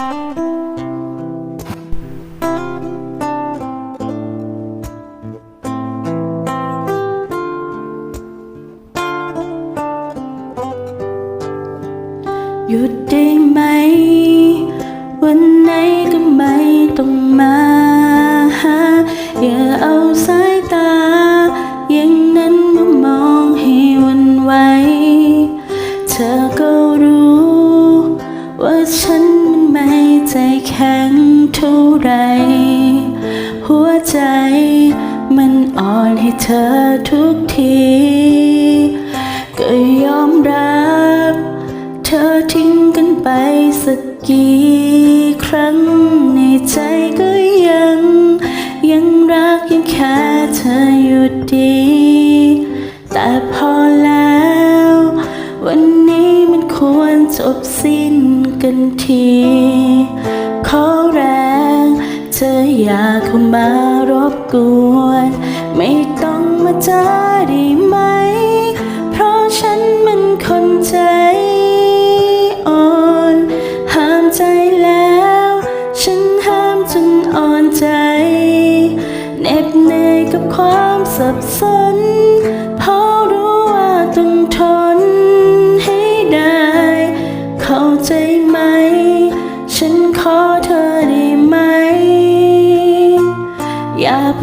หยุดได้ไหม วันไหนก็ไม่ต้องมาหาอย่าเอาสาย เท่าไร หัวใจมันอ่อนให้เธอทุกที ก็ยอมรับ เธอทิ้งกันไปสักกี่ครั้งในใจก็ยัง ยังรักยังแค่เธออยู่ดี แต่พอแล้ว ควรจบสิ้นกันที ขอแรงเธออย่าเข้ามารบกวน ไม่ต้องมาจ้าได้ไหม เพราะฉันมันคนใจอ่อน ห้ามใจแล้ว ฉันห้ามจนอ่อนใจเหน็บเหนื่อยกับความสับสน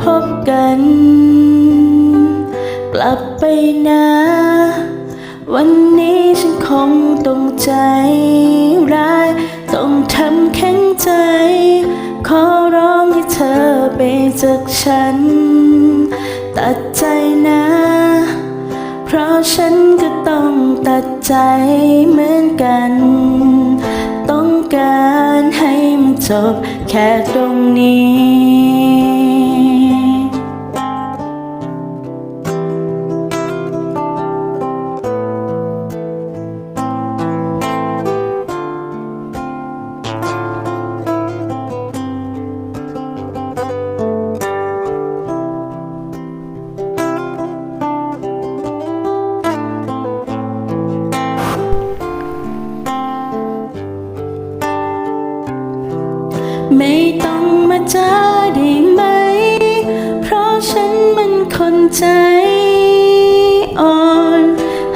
พบกัน กลับไปนะ วันนี้ฉันคงต้องใจร้าย ต้องทำแข็งใจ ขอร้องให้เธอไปจากฉัน ตัดใจนะ เพราะฉันก็ต้องตัดใจเหมือนกัน ต้องการให้มันจบแค่ตรงนี้ ไม่ต้องมาจ้าได้ไหม เพราะฉันมันคนใจอ่อน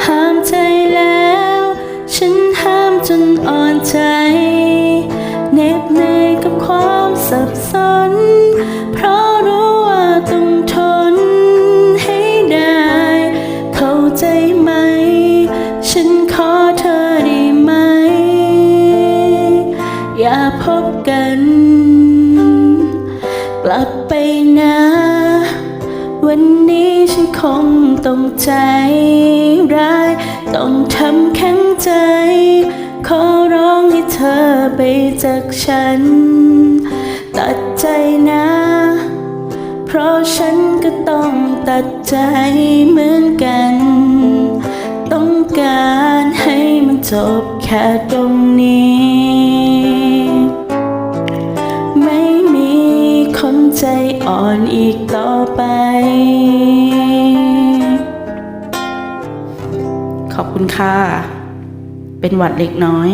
ห้ามใจแล้ว ฉันห้ามจนอ่อนใจเหน็บเหนื่อยกับความสับสน เพราะรู้ว่าต้องทนให้ได้ เข้าใจไหม ฉันขอเธอได้ไหม อย่าพบกัน วันนี้ฉันคงต้องใจร้าย ต้องทำแข็งใจ ขอร้องให้เธอไปจากฉัน ตัดใจนะ เพราะฉันก็ต้องตัดใจเหมือนกัน ต้องการให้มันจบแค่ตรงนี้ ใจอ่อนอีกต่อไป ขอบคุณค่ะ เป็นหวัดเล็กน้อย